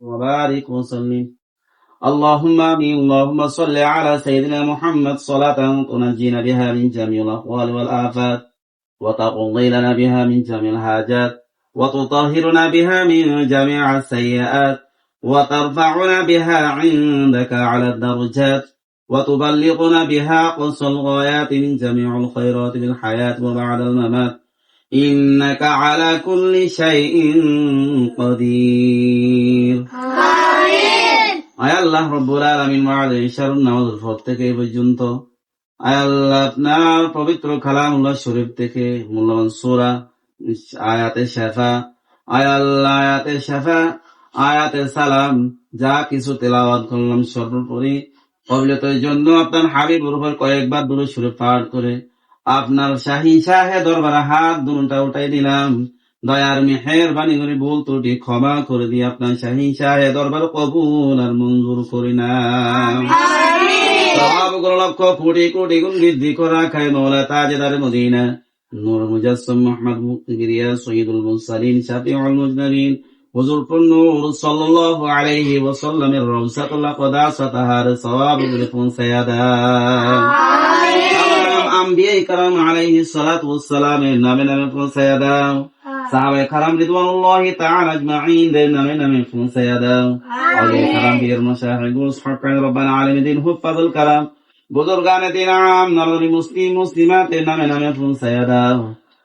وبارك وسلم. اللهم آمين. اللهم صل على سيدنا محمد. صلاة تنجينا بها من جميع الأقوال والآفات وتقضي لنا بها من جميع الحاجات وتطهرنا بها من جميع السيئات وترفعنا بها عندك على الدرجات وتبلغنا بها قصى الغايات من جميع الخيرات في الحياة وبعد الممات. إنك على كل شيء قدير আয় আল্লাহ রব্বুল আলমিন মাদের ইশার নামাজের পর থেকে এই পর্যন্ত আয় আল্লাহ আপনার পবিত্র কালামুল্লাহ শরীফ থেকে মূল্যবান সোরা আয়াতে শেফা আয় আল্লাহ আয়াতে শেফা আয়াতে সালাম যা কিছু তেলাওয়াত করলাম সর্বোপরি কবিলতের জন্য আপনার হাবিবুর উপর কয়েকবার দূরে সুরে পাঠ করে আপনার শাহী শাহে দরবারে হাত দুটা উঠাই দিলাম। দয়ার মেহের বাণী করে ভুল ত্রুটি ক্ষমা করে দিয়ে আপনার শাহী শাহে দরবার কবুল আর মঞ্জুর করি না। সবগুলো লক্ষ কোটি কোটি গুণ বৃদ্ধি করা খায় মৌলা তাজেদার মদিনা। নূর মুজাসম মোহাম্মদ মুক্তিগিরিয়া সৈয়দুল মুরসালিন শাফিউল মুজনাবিন হুজুর নূর সাল্লাল্লাহু আলাইহি ওয়াসাল্লামের রওসাতুল্লাহ কদাসাতাহার সওয়াব গুলি পৌঁছায়া দাও আলাইহি সালাতু ওয়াসসালামের নামে নামে পৌঁছায়া দাও। সাহাবায়ে কারাম রিদওয়ানুল্লাহি তাআলা আজমাইন দের নামে নামে পৌঁছায়া দাও। আউলিয়া কারাম বীর মাশাইখ সুবহান রব্বানা আলামিন হুফাজুল কারাম বুজুর্গানে দিন আম নরনারী মুসলিম মুসলিমাতের নামে নামে পৌঁছায়া দাও।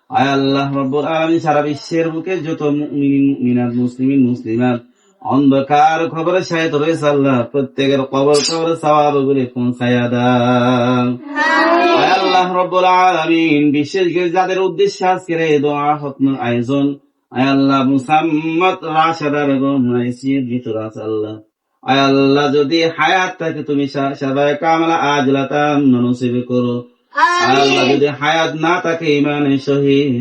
আয় আল্লাহ রব্বুল আলামিন সারা বিশ্বের বুকে যত মুমিন মুমিনাত মুসলিমিন মুসলিমাত অন্ধকার খবরে শায়ত রয়েছে আল্লাহ। প্রত্যেকের কবর কবর সওয়াব গুলি পৌঁছায়া আল্লাহ রব্বুল আলামিন। বিশেষ করে যাদের উদ্দেশ্যে আজকের এই দোয়া হত্ন আয়োজন। আয় আল্লাহ মুসাম্মদ রাশেদা বেগম আইসির ভিতর আল্লাহ। আয় আল্লাহ যদি হায়াত থাকে তুমি সবাই কামলা আজ লাতাম নসিব করো। আল্লাহ যদি হায়াত না থাকে ইমানের শহীদ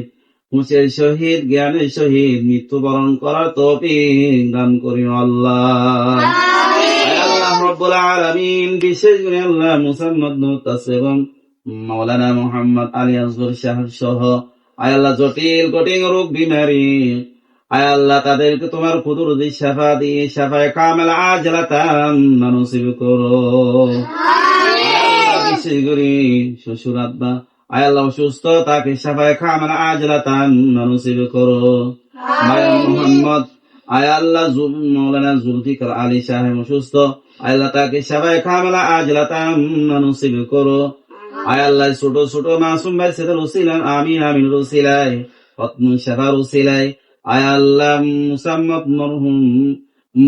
হুঁচের শহীদ জ্ঞানের শহীদ মৃত্যুবরণ করার তৌফিক দান করি আল্লাহ। আল্লাহ রব্বুল আলামিন বিশেষ করে আল্লাহ মুসাম্মদ মুতাস এবং মাওলানা মোহাম্মদ আলী আসগর শাহ সহ আয় আল্লাহ জটিল কঠিন রোগ বিমারি আয় আল্লাহ তাদেরকে তোমার কুদুর দি শাফা দিয়ে শাফায় কামেল আজলাতাম নসিব করো। আয় বিশেষ করে শ্বশুর আব্বা আয় আল্লাহ সুস্থ তাকে শাফায় কামেল আজলাতাম নসিব করো। মায়া মোহাম্মদ আয় আল্লাহ জুল- মৌলানা জুলফিকার আলী সাহেব অসুস্থ আয় আল্লাহ তাকে সবাই খামেলা আজলাতাম নসিব করো। আয় আল্লাহ ছোট ছোট মাসুম ভাই সেটা রসিলাম আমি আমিন রসিলাই পত্ন সেবা রসিলাই আয় আল্লাহ মুসাম্মদ মরহুম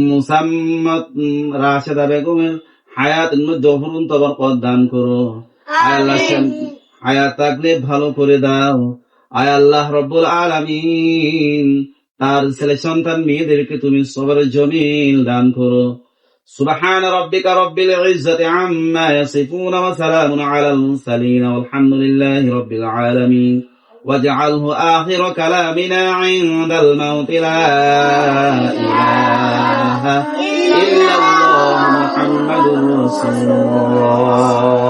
মুসাম্মদ রাশেদা বেগমের হায়াত জহরুন তবর পদ দান করো। আয় আল্লাহ সে- হায়াত থাকলে ভালো করে দাও আয় আল্লাহ রব্বুল আলামিন তার ছেলে সন্তান মেয়েদেরকে তুমি সবার জমিল দান করো سبحان ربك رب العزة عما يصفون وسلام على المرسلين والحمد لله رب العالمين واجعله آخر كلامنا عند الموت لا إله إلا الله محمد رسول الله